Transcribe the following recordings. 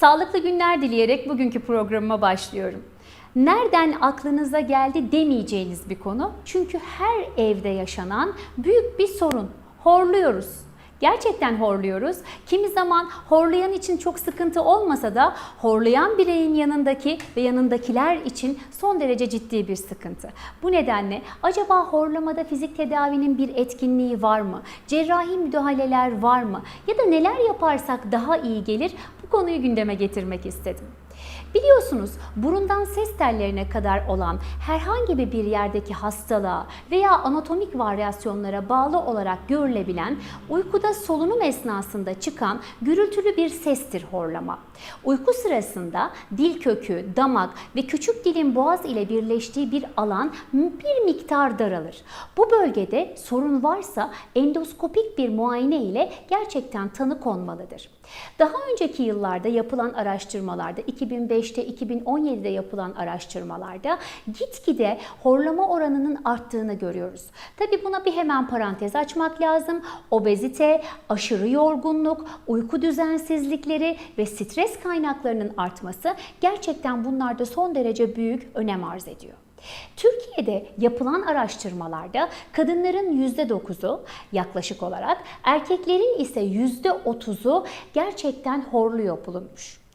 Sağlıklı günler dileyerek bugünkü programıma başlıyorum. Nereden aklınıza geldi demeyeceğiniz bir konu. Çünkü her evde yaşanan büyük bir sorun. Horluyoruz. Gerçekten horluyoruz. Kimi zaman horlayan için çok sıkıntı olmasa da horlayan bireyin yanındaki ve yanındakiler için son derece ciddi bir sıkıntı. Bu nedenle acaba horlamada fizik tedavinin bir etkinliği var mı? Cerrahi müdahaleler var mı? Ya da neler yaparsak daha iyi gelir? Bu konuyu gündeme getirmek istedim. Biliyorsunuz burundan ses tellerine kadar olan herhangi bir yerdeki hastalığa veya anatomik varyasyonlara bağlı olarak görülebilen uykuda solunum esnasında çıkan gürültülü bir sestir horlama. Uyku sırasında dil kökü, damak ve küçük dilin boğaz ile birleştiği bir alan bir miktar daralır. Bu bölgede sorun varsa endoskopik bir muayene ile gerçekten tanı konmalıdır. Daha önceki yıllarda yapılan araştırmalarda 2005'te 2017'de yapılan araştırmalarda gitgide horlama oranının arttığını görüyoruz. Tabi buna bir hemen parantez açmak lazım. Obezite, aşırı yorgunluk, uyku düzensizlikleri ve stres kaynaklarının artması gerçekten bunlarda son derece büyük önem arz ediyor. Türkiye'de yapılan araştırmalarda kadınların %9'u yaklaşık olarak, erkeklerin ise %30'u gerçekten horluyor bulunmuş.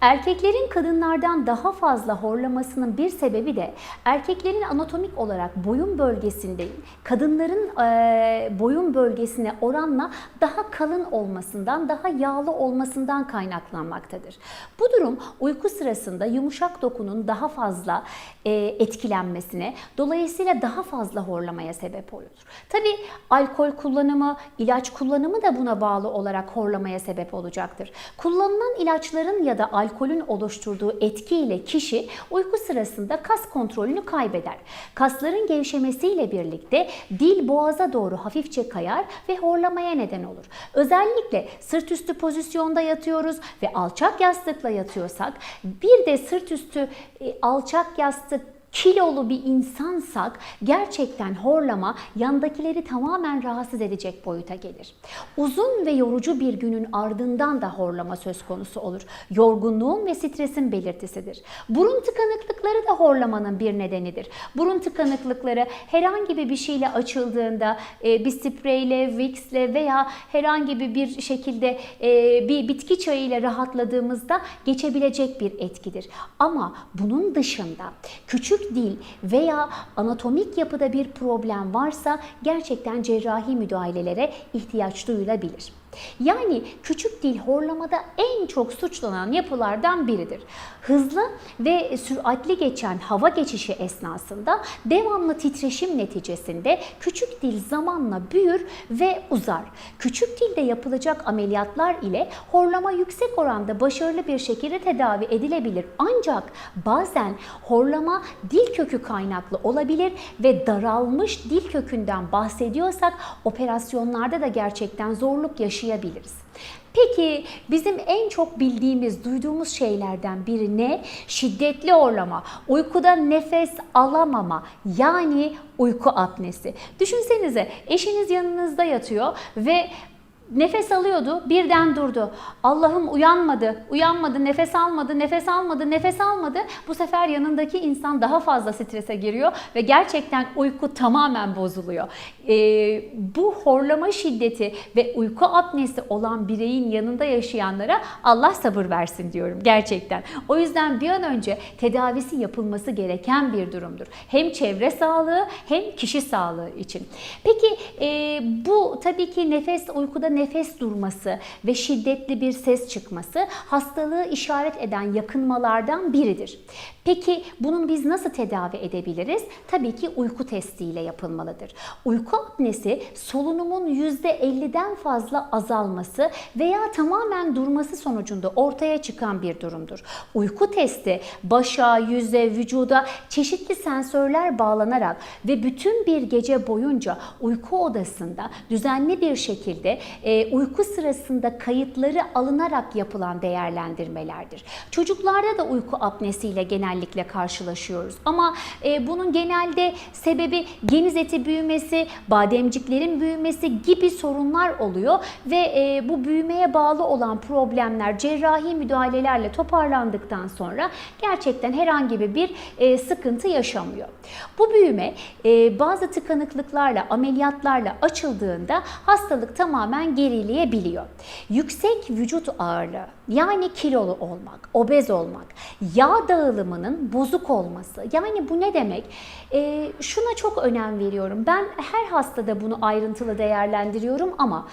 Erkeklerin kadınlardan daha fazla horlamasının bir sebebi de erkeklerin anatomik olarak boyun bölgesinde kadınların e, boyun bölgesine oranla daha kalın olmasından, daha yağlı olmasından kaynaklanmaktadır. Bu durum uyku sırasında yumuşak dokunun daha fazla e, etkilenmesine, dolayısıyla daha fazla horlamaya sebep olur. Tabi alkol kullanımı, ilaç kullanımı da buna bağlı olarak horlamaya sebep olacaktır. Kullanılan ilaçların ya da alkolün oluşturduğu etkiyle kişi uyku sırasında kas kontrolünü kaybeder. Kasların gevşemesiyle birlikte dil boğaza doğru hafifçe kayar ve horlamaya neden olur. Özellikle sırt üstü pozisyonda yatıyoruz ve alçak yastıkla yatıyorsak bir de sırt üstü e, alçak yastık kilolu bir insansak gerçekten horlama yandakileri tamamen rahatsız edecek boyuta gelir. Uzun ve yorucu bir günün ardından da horlama söz konusu olur. Yorgunluğun ve stresin belirtisidir. Burun tıkanıklıkları da horlamanın bir nedenidir. Burun tıkanıklıkları herhangi bir şeyle açıldığında e, bir spreyle, Vicks'le veya herhangi bir şekilde e, bir bitki çayıyla rahatladığımızda geçebilecek bir etkidir. Ama bunun dışında küçük dil veya anatomik yapıda bir problem varsa gerçekten cerrahi müdahalelere ihtiyaç duyulabilir. Yani küçük dil horlamada en çok suçlanan yapılardan biridir. Hızlı ve süratli geçen hava geçişi esnasında devamlı titreşim neticesinde küçük dil zamanla büyür ve uzar. Küçük dilde yapılacak ameliyatlar ile horlama yüksek oranda başarılı bir şekilde tedavi edilebilir. Ancak bazen horlama dil kökü kaynaklı olabilir ve daralmış dil kökünden bahsediyorsak operasyonlarda da gerçekten zorluk yaşayabiliriz yaşayabiliriz. Peki bizim en çok bildiğimiz, duyduğumuz şeylerden biri ne? Şiddetli horlama, uykuda nefes alamama yani uyku apnesi. Düşünsenize eşiniz yanınızda yatıyor ve Nefes alıyordu, birden durdu. Allah'ım uyanmadı, uyanmadı, nefes almadı, nefes almadı, nefes almadı. Bu sefer yanındaki insan daha fazla strese giriyor ve gerçekten uyku tamamen bozuluyor. Ee, bu horlama şiddeti ve uyku apnesi olan bireyin yanında yaşayanlara Allah sabır versin diyorum gerçekten. O yüzden bir an önce tedavisi yapılması gereken bir durumdur. Hem çevre sağlığı hem kişi sağlığı için. Peki e, bu tabii ki nefes uykuda nefes durması ve şiddetli bir ses çıkması hastalığı işaret eden yakınmalardan biridir. Peki bunun biz nasıl tedavi edebiliriz? Tabii ki uyku testiyle yapılmalıdır. Uyku apnesi solunumun %50'den fazla azalması veya tamamen durması sonucunda ortaya çıkan bir durumdur. Uyku testi başa, yüze, vücuda çeşitli sensörler bağlanarak ve bütün bir gece boyunca uyku odasında düzenli bir şekilde e, uyku sırasında kayıtları alınarak yapılan değerlendirmelerdir. Çocuklarda da uyku apnesiyle genellikle karşılaşıyoruz. Ama e, bunun genelde sebebi geniz eti büyümesi, bademciklerin büyümesi gibi sorunlar oluyor ve e, bu büyümeye bağlı olan problemler cerrahi müdahalelerle toparlandıktan sonra gerçekten herhangi bir e, sıkıntı yaşamıyor. Bu büyüme e, bazı tıkanıklıklarla, ameliyatlarla açıldığında hastalık tamamen gerileyebiliyor. Yüksek vücut ağırlığı yani kilolu olmak, obez olmak, yağ dağılımının bozuk olması. Yani bu ne demek? E, şuna çok önem veriyorum. Ben her hastada bunu ayrıntılı değerlendiriyorum ama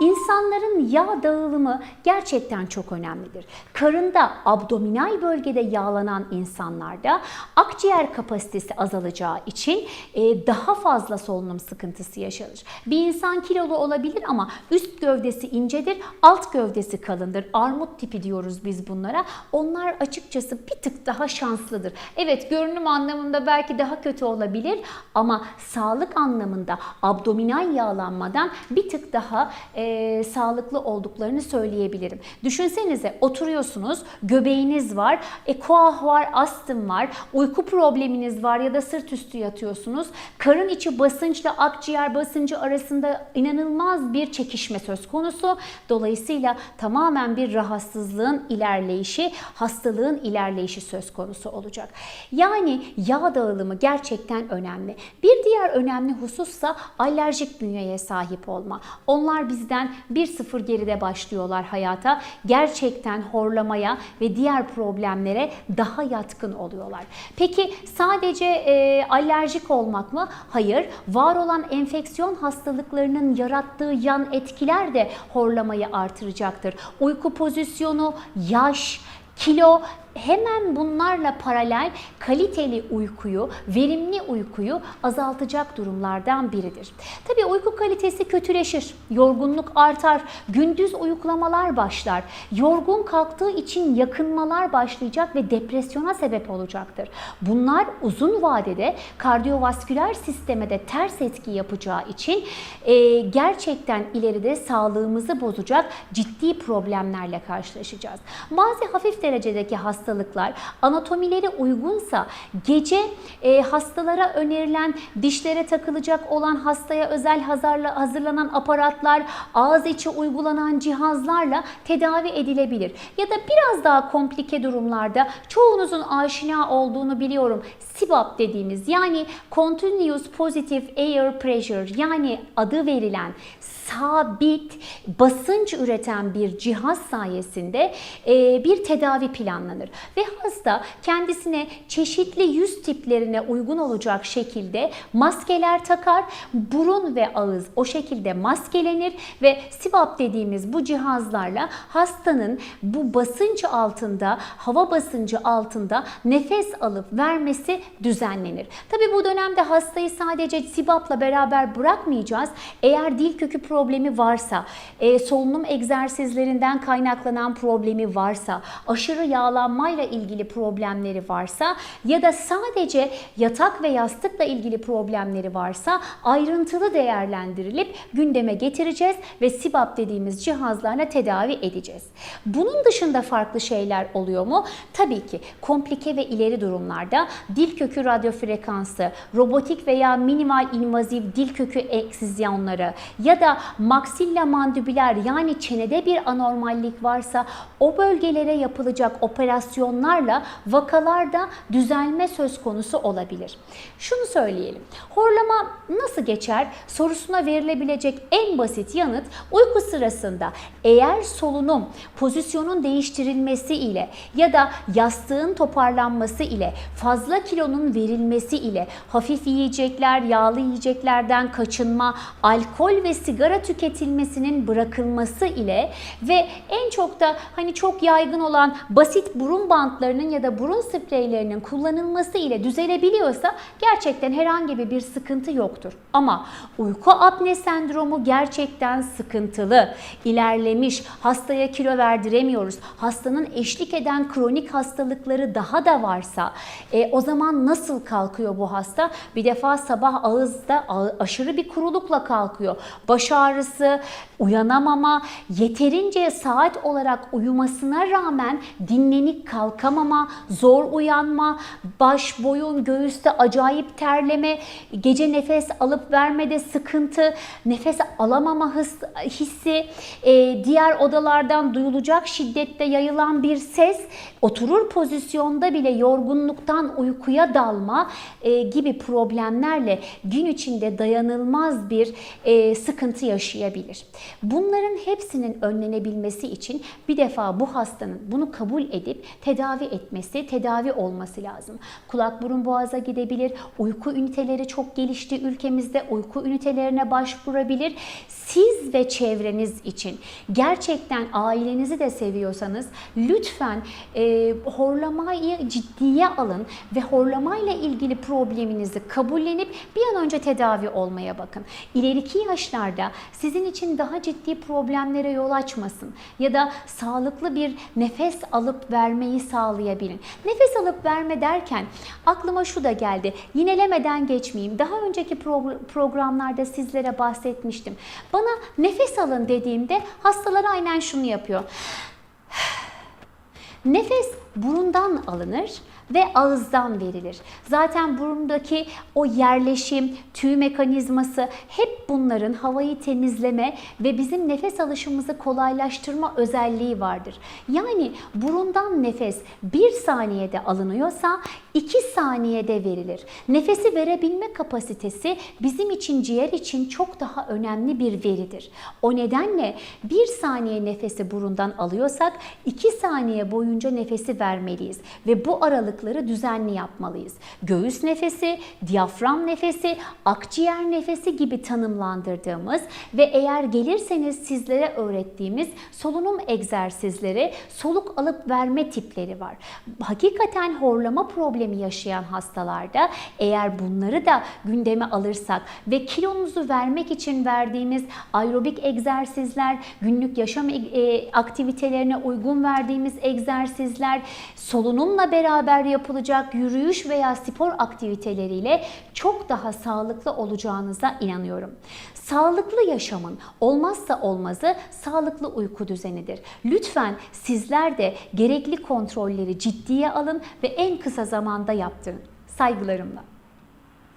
İnsanların yağ dağılımı gerçekten çok önemlidir. Karında, abdominal bölgede yağlanan insanlarda akciğer kapasitesi azalacağı için e, daha fazla solunum sıkıntısı yaşanır. Bir insan kilolu olabilir ama üst gövdesi incedir, alt gövdesi kalındır. Armut tipi diyoruz biz bunlara. Onlar açıkçası bir tık daha şanslıdır. Evet görünüm anlamında belki daha kötü olabilir ama sağlık anlamında abdominal yağlanmadan bir tık daha e, sağlıklı olduklarını söyleyebilirim. Düşünsenize oturuyorsunuz, göbeğiniz var, e, var, astım var, uyku probleminiz var ya da sırt üstü yatıyorsunuz. Karın içi basınçla akciğer basıncı arasında inanılmaz bir çekişme söz konusu. Dolayısıyla tamamen bir rahatsızlığın ilerleyişi, hastalığın ilerleyişi söz konusu olacak. Yani yağ dağılımı gerçekten önemli. Bir diğer önemli husussa alerjik bünyeye sahip olma. Onlar bizden 1-0 geride başlıyorlar hayata. Gerçekten horlamaya ve diğer problemlere daha yatkın oluyorlar. Peki sadece e, alerjik olmak mı? Hayır. Var olan enfeksiyon hastalıklarının yarattığı yan etkiler de horlamayı artıracaktır. Uyku pozisyonu, yaş, kilo hemen bunlarla paralel kaliteli uykuyu, verimli uykuyu azaltacak durumlardan biridir. Tabii uyku kalitesi kötüleşir, yorgunluk artar, gündüz uyuklamalar başlar, yorgun kalktığı için yakınmalar başlayacak ve depresyona sebep olacaktır. Bunlar uzun vadede kardiyovasküler sisteme de ters etki yapacağı için e, gerçekten ileride sağlığımızı bozacak ciddi problemlerle karşılaşacağız. Bazı hafif derecedeki hastalıklar hastalıklar anatomileri uygunsa gece e, hastalara önerilen dişlere takılacak olan hastaya özel hazırla, hazırlanan aparatlar, ağız içi uygulanan cihazlarla tedavi edilebilir. Ya da biraz daha komplike durumlarda çoğunuzun aşina olduğunu biliyorum. SIBAP dediğimiz yani Continuous Positive Air Pressure yani adı verilen sabit basınç üreten bir cihaz sayesinde e, bir tedavi planlanır. Ve hasta kendisine çeşitli yüz tiplerine uygun olacak şekilde maskeler takar. Burun ve ağız o şekilde maskelenir ve SIBAP dediğimiz bu cihazlarla hastanın bu basınç altında, hava basıncı altında nefes alıp vermesi düzenlenir. Tabi bu dönemde hastayı sadece SIBAP'la beraber bırakmayacağız. Eğer dil kökü problemi varsa, e, solunum egzersizlerinden kaynaklanan problemi varsa, aşırı yağlanmayla ilgili problemleri varsa ya da sadece yatak ve yastıkla ilgili problemleri varsa ayrıntılı değerlendirilip gündeme getireceğiz ve SIBAP dediğimiz cihazlarla tedavi edeceğiz. Bunun dışında farklı şeyler oluyor mu? Tabii ki komplike ve ileri durumlarda dil kökü radyo frekansı, robotik veya minimal invaziv dil kökü eksizyonları ya da maksilla mandibüler yani çenede bir anormallik varsa o bölgelere yapılacak operasyonlarla vakalarda düzelme söz konusu olabilir. Şunu söyleyelim. Horlama nasıl geçer sorusuna verilebilecek en basit yanıt uyku sırasında eğer solunum pozisyonun değiştirilmesi ile ya da yastığın toparlanması ile fazla kilonun verilmesi ile hafif yiyecekler, yağlı yiyeceklerden kaçınma, alkol ve sigara tüketilmesinin bırakılması ile ve en çok da hani çok yaygın olan basit burun bantlarının ya da burun spreylerinin kullanılması ile düzelebiliyorsa gerçekten herhangi bir sıkıntı yoktur. Ama uyku apne sendromu gerçekten sıkıntılı, ilerlemiş, hastaya kilo verdiremiyoruz. Hastanın eşlik eden kronik hastalıkları daha da varsa e, o zaman nasıl kalkıyor bu hasta? Bir defa sabah ağızda aşırı bir kurulukla kalkıyor. Baş ağrı ağrısı, uyanamama, yeterince saat olarak uyumasına rağmen dinlenik kalkamama, zor uyanma, baş, boyun, göğüste acayip terleme, gece nefes alıp vermede sıkıntı, nefes alamama hissi, e, diğer odalardan duyulacak şiddette yayılan bir ses, oturur pozisyonda bile yorgunluktan uykuya dalma e, gibi problemlerle gün içinde dayanılmaz bir e, sıkıntı yaşayabilir. Bunların hepsinin önlenebilmesi için bir defa bu hastanın bunu kabul edip tedavi etmesi, tedavi olması lazım. Kulak burun boğaza gidebilir, uyku üniteleri çok gelişti ülkemizde, uyku ünitelerine başvurabilir. Siz ve çevreniz için gerçekten ailenizi de seviyorsanız lütfen e, horlamayı ciddiye alın ve horlamayla ilgili probleminizi kabullenip bir an önce tedavi olmaya bakın. İleriki yaşlarda sizin için daha ciddi problemlere yol açmasın ya da sağlıklı bir nefes alıp vermeyi sağlayabilin. Nefes alıp verme derken aklıma şu da geldi. Yinelemeden geçmeyeyim. Daha önceki pro- programlarda sizlere bahsetmiştim. Bana nefes alın dediğimde hastalar aynen şunu yapıyor. Nefes burundan alınır ve ağızdan verilir. Zaten burundaki o yerleşim, tüy mekanizması hep bunların havayı temizleme ve bizim nefes alışımızı kolaylaştırma özelliği vardır. Yani burundan nefes bir saniyede alınıyorsa iki saniyede verilir. Nefesi verebilme kapasitesi bizim için ciğer için çok daha önemli bir veridir. O nedenle bir saniye nefesi burundan alıyorsak iki saniye boyunca nefesi vermeliyiz ve bu aralıkları düzenli yapmalıyız. Göğüs nefesi, diyafram nefesi, akciğer nefesi gibi tanımlandırdığımız ve eğer gelirseniz sizlere öğrettiğimiz solunum egzersizleri, soluk alıp verme tipleri var. Hakikaten horlama problemi yaşayan hastalarda eğer bunları da gündeme alırsak ve kilonuzu vermek için verdiğimiz aerobik egzersizler, günlük yaşam e, aktivitelerine uygun verdiğimiz egzersizler, solunumla beraber yapılacak yürüyüş veya spor aktiviteleriyle çok daha sağlıklı olacağınıza inanıyorum. Sağlıklı yaşamın olmazsa olmazı sağlıklı uyku düzenidir. Lütfen sizler de gerekli kontrolleri ciddiye alın ve en kısa zamanda yaptırın. Saygılarımla.